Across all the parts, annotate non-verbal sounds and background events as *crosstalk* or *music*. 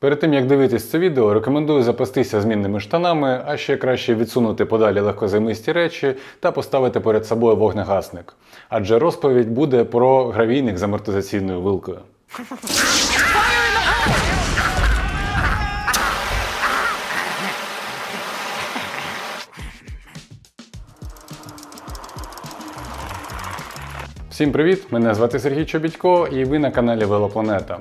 Перед тим як дивитись це відео, рекомендую запастися змінними штанами, а ще краще відсунути подалі легкозаймисті речі та поставити перед собою вогнегасник. Адже розповідь буде про гравійник з амортизаційною вилкою. Всім привіт! Мене звати Сергій Чобідько і ви на каналі Велопланета.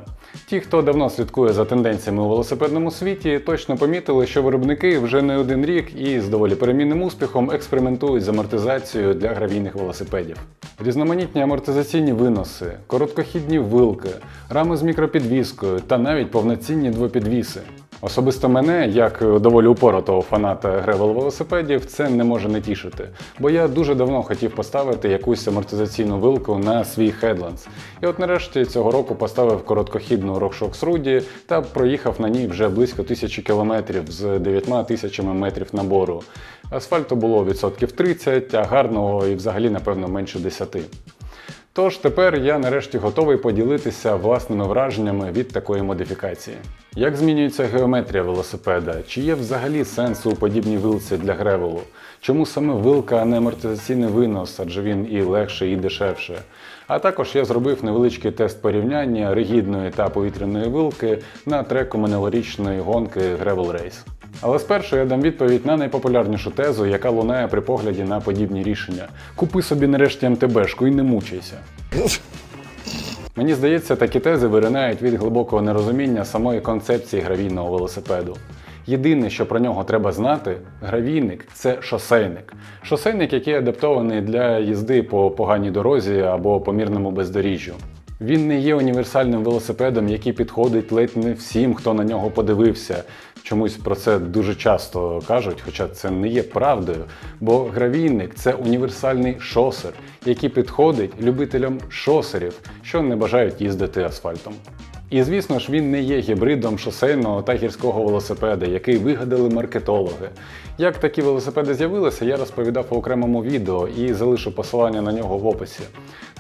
Ті, хто давно слідкує за тенденціями у велосипедному світі, точно помітили, що виробники вже не один рік і з доволі перемінним успіхом експериментують з амортизацією для гравійних велосипедів. Різноманітні амортизаційні виноси, короткохідні вилки, рами з мікропідвіскою та навіть повноцінні двопідвіси. Особисто мене, як доволі упоротого фаната гревел велосипедів, це не може не тішити, бо я дуже давно хотів поставити якусь амортизаційну вилку на свій Headlands. І от нарешті цього року поставив короткохідну RockShox Rudy та проїхав на ній вже близько тисячі кілометрів з 9 тисячами метрів набору. Асфальту було відсотків 30, а гарного і взагалі, напевно, менше 10. Тож тепер я нарешті готовий поділитися власними враженнями від такої модифікації. Як змінюється геометрія велосипеда? Чи є взагалі сенс у подібній вилці для гревелу? Чому саме вилка, а не амортизаційний винос, адже він і легше, і дешевше? А також я зробив невеличкий тест порівняння ригідної та повітряної вилки на треку минулорічної гонки Gravel Race. Але спершу я дам відповідь на найпопулярнішу тезу, яка лунає при погляді на подібні рішення. Купи собі нарешті МТБшку і не мучайся. Мені здається, такі тези виринають від глибокого нерозуміння самої концепції гравійного велосипеду. Єдине, що про нього треба знати, гравійник це шосейник. Шосейник, який адаптований для їзди по поганій дорозі або по мірному бездоріжжю. Він не є універсальним велосипедом, який підходить ледь не всім, хто на нього подивився. Чомусь про це дуже часто кажуть, хоча це не є правдою. Бо гравійник це універсальний шосер, який підходить любителям шосерів, що не бажають їздити асфальтом. І звісно ж, він не є гібридом шосейного та гірського велосипеда, який вигадали маркетологи. Як такі велосипеди з'явилися, я розповідав у окремому відео і залишу посилання на нього в описі.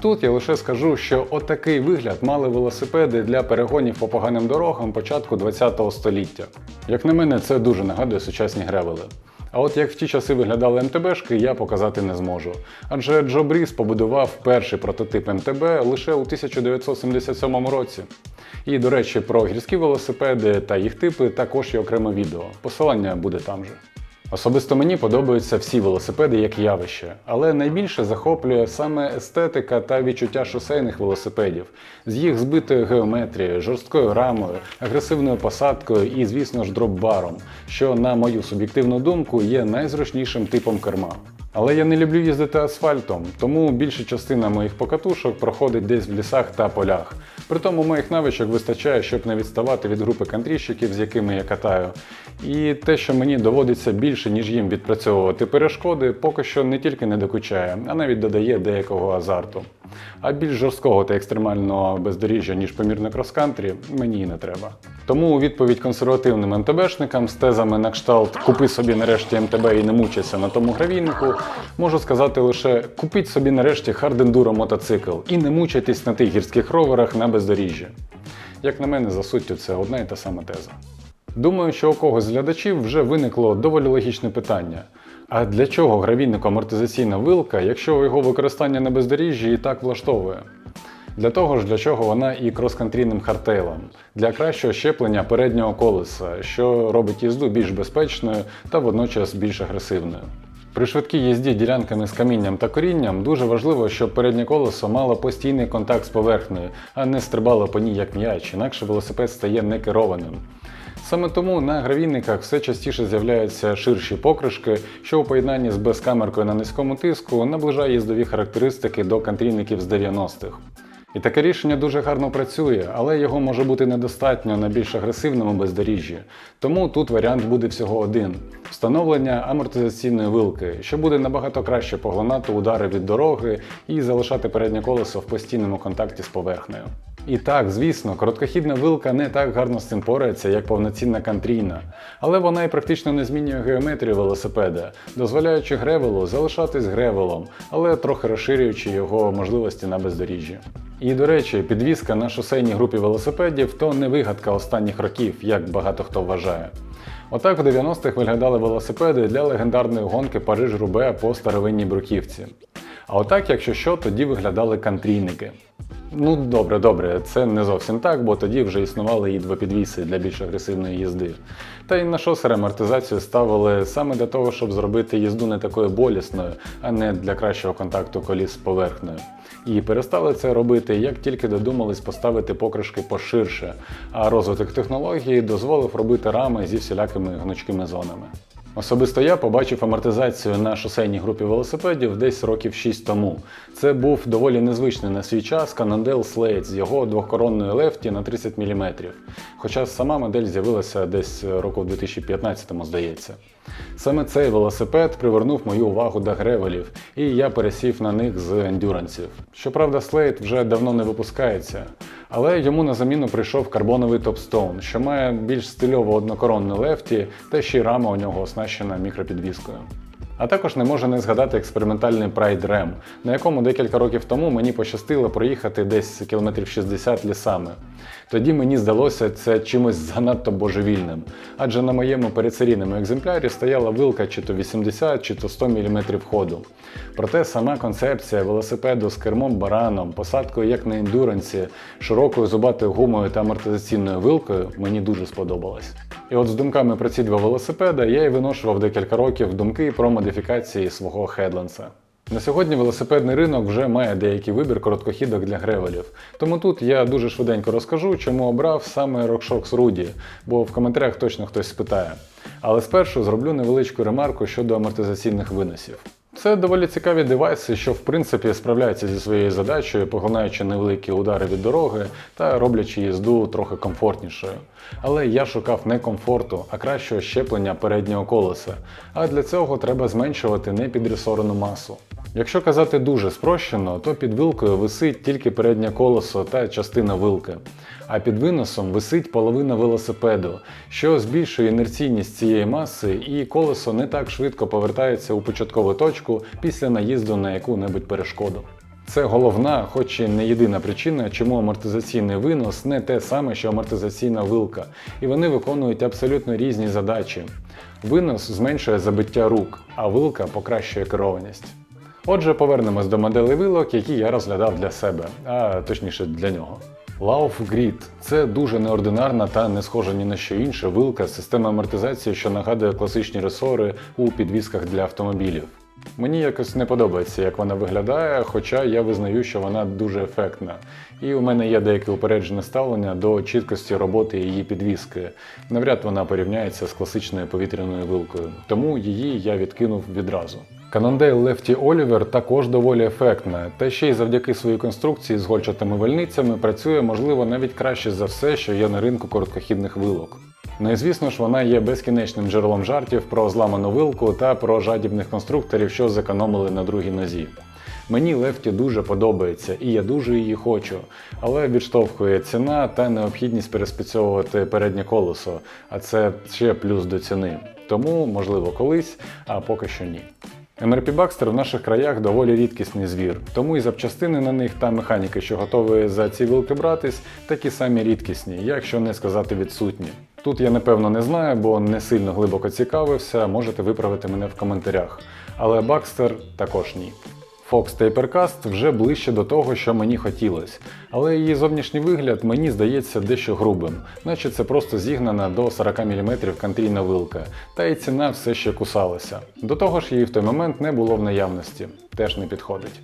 Тут я лише скажу, що отакий вигляд мали велосипеди для перегонів по поганим дорогам початку ХХ століття. Як на мене, це дуже нагадує сучасні гревели. А от як в ті часи виглядали МТБшки, я показати не зможу. Адже Джо Бріс побудував перший прототип МТБ лише у 1977 році. І, до речі, про гірські велосипеди та їх типи також є окреме відео. Посилання буде там же. Особисто мені подобаються всі велосипеди як явище, але найбільше захоплює саме естетика та відчуття шосейних велосипедів з їх збитою геометрією, жорсткою рамою, агресивною посадкою і, звісно ж, дропбаром, що, на мою суб'єктивну думку, є найзручнішим типом керма. Але я не люблю їздити асфальтом, тому більша частина моїх покатушок проходить десь в лісах та полях. Притому моїх навичок вистачає, щоб не відставати від групи кантрійщиків, з якими я катаю. І те, що мені доводиться більше, ніж їм відпрацьовувати перешкоди, поки що не тільки не докучає, а навіть додає деякого азарту. А більш жорсткого та екстремального бездоріжжя, ніж помірне крос-кантрі, мені і не треба. Тому у відповідь консервативним МТБшникам з тезами на кшталт Купи собі нарешті МТБ і не мучайся на тому гравійнику, можу сказати лише купіть собі нарешті хардендуро мотоцикл і не мучайтесь на тих гірських роверах на бездоріжжі. Як на мене, за суттю, це одна і та сама теза. Думаю, що у когось з глядачів вже виникло доволі логічне питання. А для чого гравійнику амортизаційна вилка, якщо його використання на бездоріжжі і так влаштовує? Для того ж, для чого вона і крос-кантрійним хардтейлом, для кращого щеплення переднього колеса, що робить їзду більш безпечною та водночас більш агресивною. При швидкій їзді ділянками з камінням та корінням дуже важливо, щоб переднє колесо мало постійний контакт з поверхнею, а не стрибало по ній як м'яч, інакше велосипед стає некерованим. Саме тому на гравійниках все частіше з'являються ширші покришки, що у поєднанні з безкамеркою на низькому тиску наближає їздові характеристики до кантрійників з 90-х. І таке рішення дуже гарно працює, але його може бути недостатньо на більш агресивному бездоріжжі. Тому тут варіант буде всього один: встановлення амортизаційної вилки, що буде набагато краще поглинати удари від дороги і залишати переднє колесо в постійному контакті з поверхнею. І так, звісно, короткохідна вилка не так гарно з цим порається, як повноцінна кантрійна, але вона і практично не змінює геометрію велосипеда, дозволяючи гревелу залишатись гревелом, але трохи розширюючи його можливості на бездоріжжі. І до речі, підвізка на шосейній групі велосипедів то не вигадка останніх років, як багато хто вважає. Отак в 90-х виглядали велосипеди для легендарної гонки Париж-Рубе по старовинній бруківці. А отак, якщо що, тоді виглядали кантрійники. Ну, добре, добре, це не зовсім так, бо тоді вже існували і двопідвіси для більш агресивної їзди. Та й на шосери амортизацію ставили саме для того, щоб зробити їзду не такою болісною, а не для кращого контакту коліс з поверхнею. І перестали це робити, як тільки додумались поставити покришки поширше, а розвиток технології дозволив робити рами зі всілякими гнучкими зонами. Особисто я побачив амортизацію на шосейній групі велосипедів десь років 6 тому. Це був доволі незвичний на свій час Cannondale Slate з його двохкоронною лефті на 30 мм. Хоча сама модель з'явилася десь року в 2015 здається. Саме цей велосипед привернув мою увагу до гревелів, і я пересів на них з ендюрансів. Щоправда, Slate вже давно не випускається, але йому на заміну прийшов карбоновий топстоун, що має більш стильово однокоронну лефті, та ще й рама у нього оснащена мікропідвіскою. А також не можу не згадати експериментальний Pride Ram, на якому декілька років тому мені пощастило проїхати десь кілометрів 60 лісами. Тоді мені здалося це чимось занадто божевільним, адже на моєму передсерійному екземплярі стояла вилка чи то 80, чи то 100 мм ходу. Проте сама концепція велосипеду з кермом бараном, посадкою як на ендурансі, широкою зубатою гумою та амортизаційною вилкою мені дуже сподобалась. І от з думками про ці два велосипеда я і виношував декілька років думки про модифікації свого хедленса. На сьогодні велосипедний ринок вже має деякий вибір короткохідок для гревелів. Тому тут я дуже швиденько розкажу, чому обрав саме RockShox Rudy, бо в коментарях точно хтось спитає. Але спершу зроблю невеличку ремарку щодо амортизаційних виносів. Це доволі цікаві девайси, що в принципі справляються зі своєю задачею, поглинаючи невеликі удари від дороги та роблячи їзду трохи комфортнішою. Але я шукав не комфорту, а кращого щеплення переднього колеса. А для цього треба зменшувати непідресорену масу. Якщо казати дуже спрощено, то під вилкою висить тільки переднє колесо та частина вилки, а під виносом висить половина велосипеду, що збільшує інерційність цієї маси, і колесо не так швидко повертається у початкову точку після наїзду на яку-небудь перешкоду. Це головна, хоч і не єдина причина, чому амортизаційний винос не те саме, що амортизаційна вилка, і вони виконують абсолютно різні задачі. Винос зменшує забиття рук, а вилка покращує керованість. Отже, повернемось до моделей вилок, які я розглядав для себе, а точніше для нього. Lauf Grid – це дуже неординарна та не схожа ні на що інше вилка з системи амортизації, що нагадує класичні ресори у підвісках для автомобілів. Мені якось не подобається, як вона виглядає, хоча я визнаю, що вона дуже ефектна. І у мене є деяке упереджене ставлення до чіткості роботи її підвіски. Навряд вона порівняється з класичною повітряною вилкою, тому її я відкинув відразу. Cannondale Lefty Oliver також доволі ефектна, та ще й завдяки своїй конструкції з гольчатими вальницями працює, можливо, навіть краще за все, що є на ринку короткохідних вилок. Ну і звісно ж, вона є безкінечним джерелом жартів про зламану вилку та про жадібних конструкторів, що зекономили на другій нозі. Мені Лефті дуже подобається і я дуже її хочу, але відштовхує ціна та необхідність переспецьовувати переднє колесо, а це ще плюс до ціни. Тому, можливо, колись, а поки що ні. MRP Бакстер в наших краях доволі рідкісний звір, тому і запчастини на них та механіки, що готові за ці вилки братись, такі самі рідкісні, якщо не сказати відсутні. Тут я напевно не знаю, бо не сильно глибоко цікавився, можете виправити мене в коментарях. Але Бакстер також ні. Fox Tapercast вже ближче до того, що мені хотілося, але її зовнішній вигляд мені здається дещо грубим, наче це просто зігнана до 40 мм кантрійна вилка, та й ціна все ще кусалася. До того ж, її в той момент не було в наявності, теж не підходить.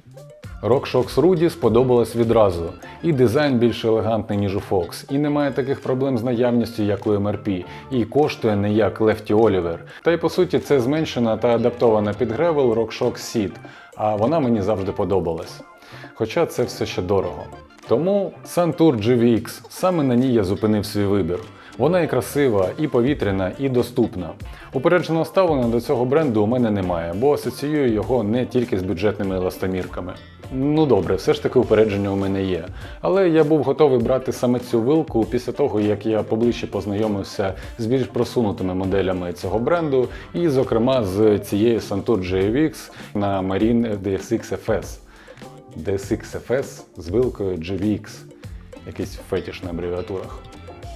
RockShox Rudy сподобалось відразу, і дизайн більш елегантний, ніж у Fox, і немає таких проблем з наявністю, як у MRP, і коштує не як Lefty Oliver. Та й по суті це зменшена та адаптована під гревел RockShox Seed, а вона мені завжди подобалась. Хоча це все ще дорого. Тому Suntour GVX, саме на ній я зупинив свій вибір. Вона і красива, і повітряна, і доступна. Упередженого ставлення до цього бренду у мене немає, бо асоціюю його не тільки з бюджетними еластомірками. Ну добре, все ж таки упередження у мене є. Але я був готовий брати саме цю вилку після того, як я поближче познайомився з більш просунутими моделями цього бренду, і, зокрема, з цією Santur GVX на Marine DSX FS. DSX FS з вилкою GVX. Якийсь фетіш на абревіатурах.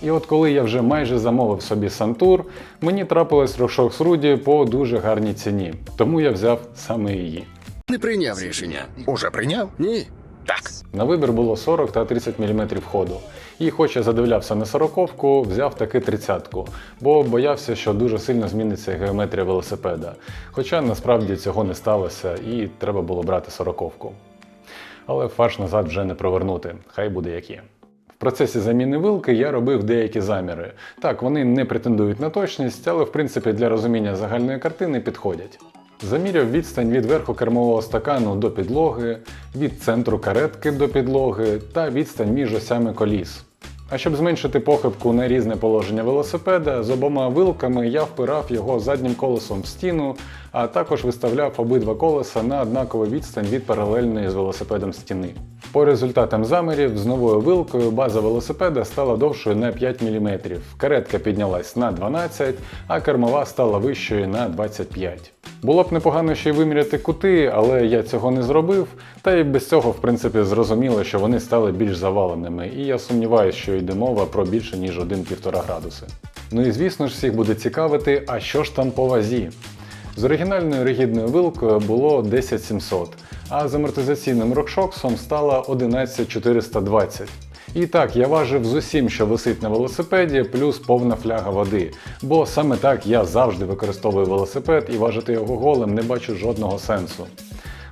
І от коли я вже майже замовив собі Сантур, мені трапилась RockShox Rudy по дуже гарній ціні, тому я взяв саме її. Не прийняв рішення. Уже прийняв? Ні. Так. На вибір було 40 та 30 мм ходу. І хоч я задивлявся на 40-ку, взяв таки 30-ку, бо боявся, що дуже сильно зміниться геометрія велосипеда. Хоча насправді цього не сталося і треба було брати 40-ку. Але фарш назад вже не провернути, хай буде як є. Процесі заміни вилки я робив деякі заміри. Так, вони не претендують на точність, але в принципі для розуміння загальної картини підходять. Заміряв відстань від верху кермового стакану до підлоги, від центру каретки до підлоги та відстань між осями коліс. А щоб зменшити похибку на різне положення велосипеда, з обома вилками я впирав його заднім колесом в стіну, а також виставляв обидва колеса на однакову відстань від паралельної з велосипедом стіни. По результатам замірів з новою вилкою база велосипеда стала довшою на 5 мм, каретка піднялась на 12, а кермова стала вищою на 25. Було б непогано ще й виміряти кути, але я цього не зробив, та й без цього, в принципі, зрозуміло, що вони стали більш заваленими, і я сумніваюся, що йде мова про більше ніж 1-1,5 градуси. Ну і звісно ж всіх буде цікавити, а що ж там по вазі? З оригінальною ригідною вилкою було 10700, а з амортизаційним рокшоксом стала 11420. І так, я важив з усім, що висить на велосипеді, плюс повна фляга води. Бо саме так я завжди використовую велосипед і важити його голим не бачу жодного сенсу.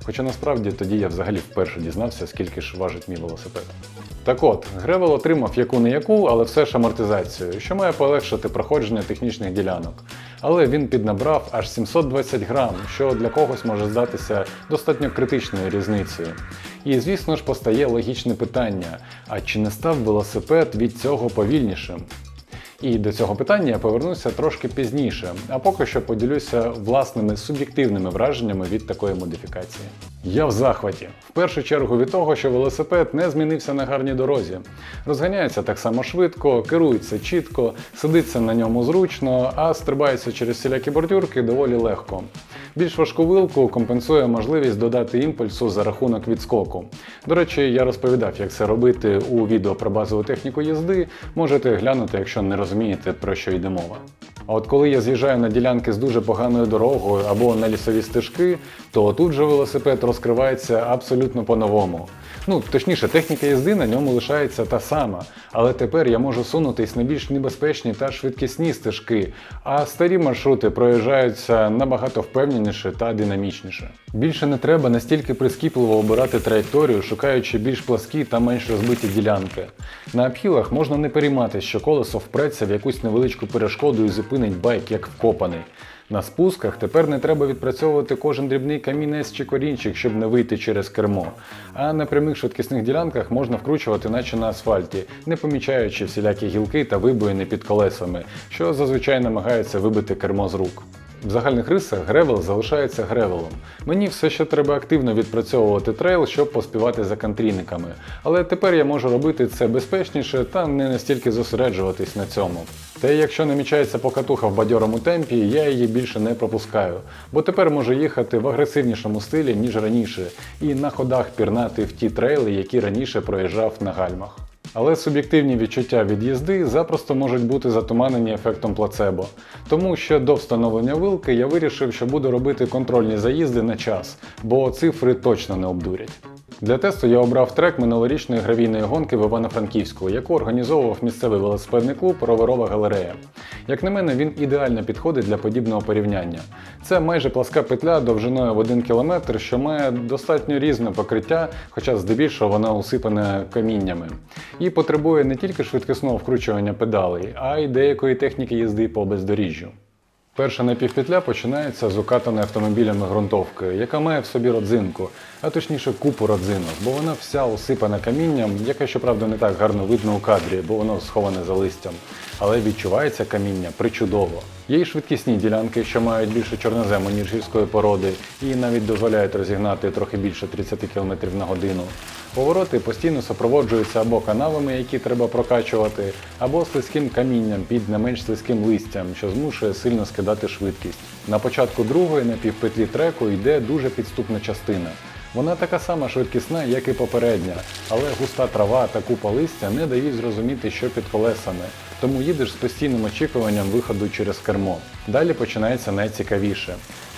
Хоча насправді тоді я взагалі вперше дізнався, скільки ж важить мій велосипед. Так от, Гревел отримав яку не яку, але все ж амортизацію, що має полегшити проходження технічних ділянок. Але він піднабрав аж 720 грам, що для когось може здатися достатньо критичною різницею. І звісно ж постає логічне питання: а чи не став велосипед від цього повільнішим? І до цього питання я повернуся трошки пізніше, а поки що поділюся власними суб'єктивними враженнями від такої модифікації. Я в захваті. В першу чергу від того, що велосипед не змінився на гарній дорозі. Розганяється так само швидко, керується чітко, сидиться на ньому зручно, а стрибається через всілякі бордюрки доволі легко. Більш важку вилку компенсує можливість додати імпульсу за рахунок відскоку. До речі, я розповідав, як це робити у відео про базову техніку їзди. Можете глянути, якщо не розумієте, про що йде мова. А от коли я з'їжджаю на ділянки з дуже поганою дорогою або на лісові стежки, то тут же велосипед розкривається абсолютно по-новому. Ну, точніше, техніка їзди на ньому лишається та сама, але тепер я можу сунутись на більш небезпечні та швидкісні стежки, а старі маршрути проїжджаються набагато впевненіше та динамічніше. Більше не треба настільки прискіпливо обирати траєкторію, шукаючи більш пласкі та менш розбиті ділянки. На апхілах можна не переймати, що колесо впреться в якусь невеличку перешкоду і зупинить байк як вкопаний. На спусках тепер не треба відпрацьовувати кожен дрібний камінець чи корінчик, щоб не вийти через кермо. А на прямих швидкісних ділянках можна вкручувати, наче на асфальті, не помічаючи всілякі гілки та вибоїни під колесами, що зазвичай намагаються вибити кермо з рук. В загальних рисах гревел залишається гревелом. Мені все ще треба активно відпрацьовувати трейл, щоб поспівати за кантрійниками. Але тепер я можу робити це безпечніше та не настільки зосереджуватись на цьому. Та якщо намічається покатуха в бадьорому темпі, я її більше не пропускаю, бо тепер можу їхати в агресивнішому стилі, ніж раніше, і на ходах пірнати в ті трейли, які раніше проїжджав на гальмах. Але суб'єктивні відчуття від їзди запросто можуть бути затуманені ефектом плацебо. Тому ще до встановлення вилки я вирішив, що буду робити контрольні заїзди на час, бо цифри точно не обдурять. Для тесту я обрав трек минулорічної гравійної гонки в Івано-Франківську, яку організовував місцевий велосипедний клуб Роверова галерея. Як на мене, він ідеально підходить для подібного порівняння. Це майже пласка петля довжиною в 1 км, що має достатньо різне покриття, хоча здебільшого вона усипана каміннями. І потребує не тільки швидкісного вкручування педалей, а й деякої техніки їзди по бездоріжжю. Перша напівпетля починається з укатаної автомобілями ґрунтовки, яка має в собі родзинку, а точніше купу родзинок, бо вона вся усипана камінням, яке, щоправда, не так гарно видно у кадрі, бо воно сховане за листям. Але відчувається каміння причудово. Є й швидкісні ділянки, що мають більше чорнозему, ніж гірської породи, і навіть дозволяють розігнати трохи більше 30 км на годину. Повороти постійно супроводжуються або канавами, які треба прокачувати, або слизьким камінням під не менш слизьким листям, що змушує сильно скидати швидкість. На початку другої на півпетлі треку йде дуже підступна частина. Вона така сама швидкісна, як і попередня, але густа трава та купа листя не дають зрозуміти, що під колесами, тому їдеш з постійним очікуванням виходу через кермо. Далі починається найцікавіше.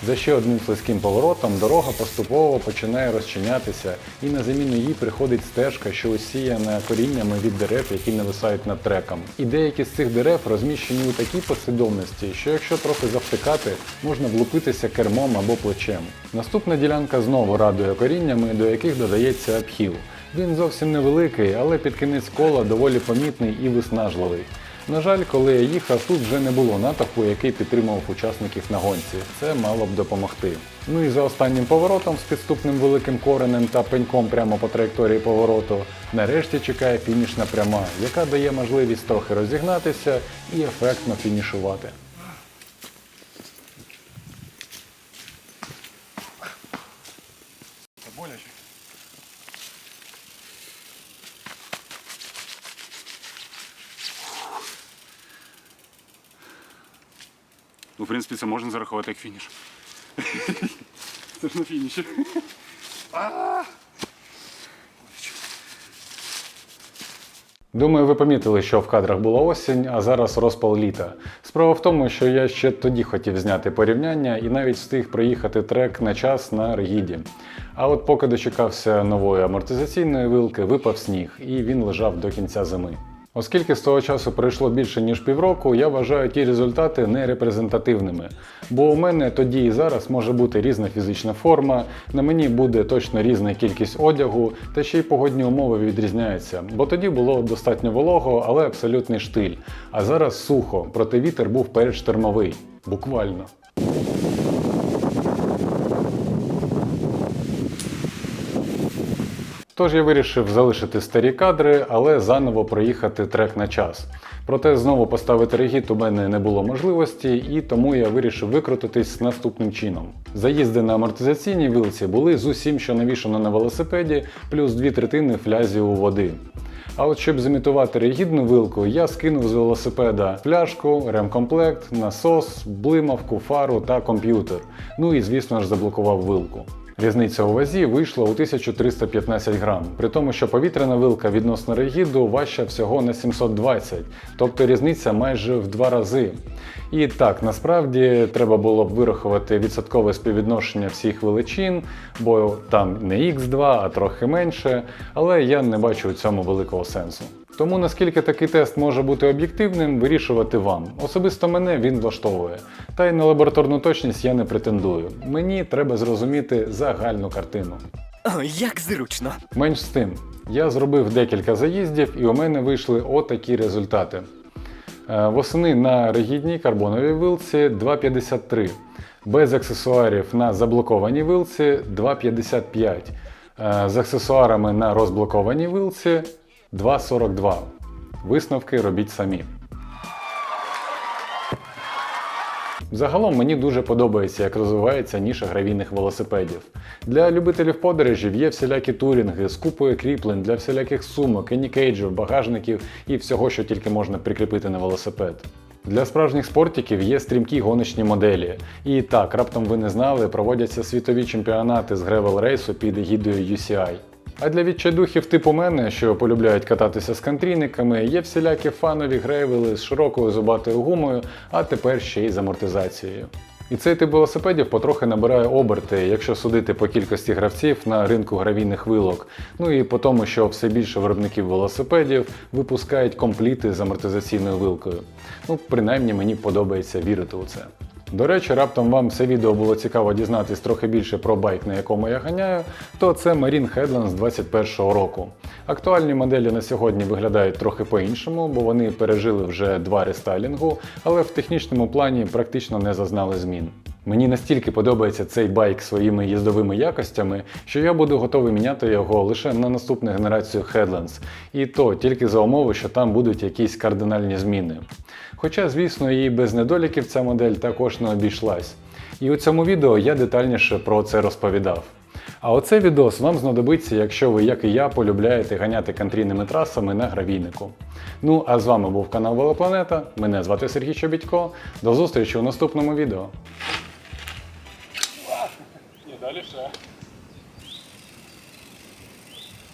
За ще одним слизьким поворотом дорога поступово починає розчинятися, і на заміну їй приходить стежка, що усіяна коріннями від дерев, які нависають над треком. І деякі з цих дерев розміщені у такій послідовності, що якщо трохи завтикати, можна влупитися кермом або плечем. Наступна ділянка знову радує коріннями, до яких додається обхіл. Він зовсім невеликий, але під кінець кола доволі помітний і виснажливий. На жаль, коли я їхав, тут вже не було натовпу, який підтримував учасників на гонці. Це мало б допомогти. Ну і за останнім поворотом з підступним великим коренем та пеньком прямо по траєкторії повороту, нарешті чекає фінішна пряма, яка дає можливість трохи розігнатися і ефектно фінішувати. боляче. Ну, в принципі, це можна зарахувати як фініш. *laughs* Це ж на фініші. Думаю, ви помітили, що в кадрах була осінь, а зараз розпал літа. Справа в тому, що я ще тоді хотів зняти порівняння і навіть встиг проїхати трек на час на регіді. А от поки дочекався нової амортизаційної вилки, випав сніг, і він лежав до кінця зими. Оскільки з того часу пройшло більше ніж півроку, я вважаю ті результати нерепрезентативними. Бо у мене тоді і зараз може бути різна фізична форма, на мені буде точно різна кількість одягу, та ще й погодні умови відрізняються. Бо тоді було достатньо волого, але абсолютний штиль. А зараз сухо, проте вітер був передштормовий. Буквально. Тож я вирішив залишити старі кадри, але заново проїхати трек на час. Проте знову поставити регіт у мене не було можливості, і тому я вирішив викрутитись наступним чином. Заїзди на амортизаційній вилці були з усім, що навішано на велосипеді, плюс дві третини флязів води. А от щоб зімітувати регідну вилку, я скинув з велосипеда фляжку, ремкомплект, насос, блимавку, фару та комп'ютер. Ну і звісно ж заблокував вилку. Різниця у вазі вийшла у 1315 грам, при тому, що повітряна вилка відносно регіду важча всього на 720, тобто різниця майже в два рази. І так, насправді треба було б вирахувати відсоткове співвідношення всіх величин, бо там не X2, а трохи менше, але я не бачу у цьому великого сенсу. Тому наскільки такий тест може бути об'єктивним, вирішувати вам. Особисто мене він влаштовує. Та й на лабораторну точність я не претендую. Мені треба зрозуміти загальну картину. О, як зручно. Менш з тим, я зробив декілька заїздів і у мене вийшли отакі результати. Е, Восени на ригідній карбоновій вилці 2,53. Без аксесуарів на заблокованій вилці 2,55. Е, З аксесуарами на розблокованій вилці 2,42. Висновки робіть самі. Загалом мені дуже подобається, як розвивається ніша гравійних велосипедів. Для любителів подорожів є всілякі турінги з купою кріплень для всіляких сумок, енікейджів, багажників і всього, що тільки можна прикріпити на велосипед. Для справжніх спортиків є стрімкі гоночні моделі. І так, раптом ви не знали, проводяться світові чемпіонати з гревел рейсу під егідою UCI. А для відчайдухів типу мене, що полюбляють кататися з кантрійниками, є всілякі фанові грейвели з широкою зубатою гумою, а тепер ще й з амортизацією. І цей тип велосипедів потрохи набирає оберти, якщо судити по кількості гравців на ринку гравійних вилок. Ну і по тому, що все більше виробників велосипедів випускають компліти з амортизаційною вилкою. Ну, принаймні мені подобається вірити у це. До речі, раптом вам це відео було цікаво дізнатись трохи більше про байк, на якому я ганяю, то це Marine Headlands 21 року. Актуальні моделі на сьогодні виглядають трохи по-іншому, бо вони пережили вже два рестайлінгу, але в технічному плані практично не зазнали змін. Мені настільки подобається цей байк своїми їздовими якостями, що я буду готовий міняти його лише на наступну генерацію Headlands, і то тільки за умови, що там будуть якісь кардинальні зміни. Хоча, звісно, і без недоліків ця модель також не обійшлась. І у цьому відео я детальніше про це розповідав. А оцей відос вам знадобиться, якщо ви, як і я, полюбляєте ганяти кантрійними трасами на гравійнику. Ну а з вами був канал Велопланета. Мене звати Сергій Чобітько. До зустрічі у наступному відео.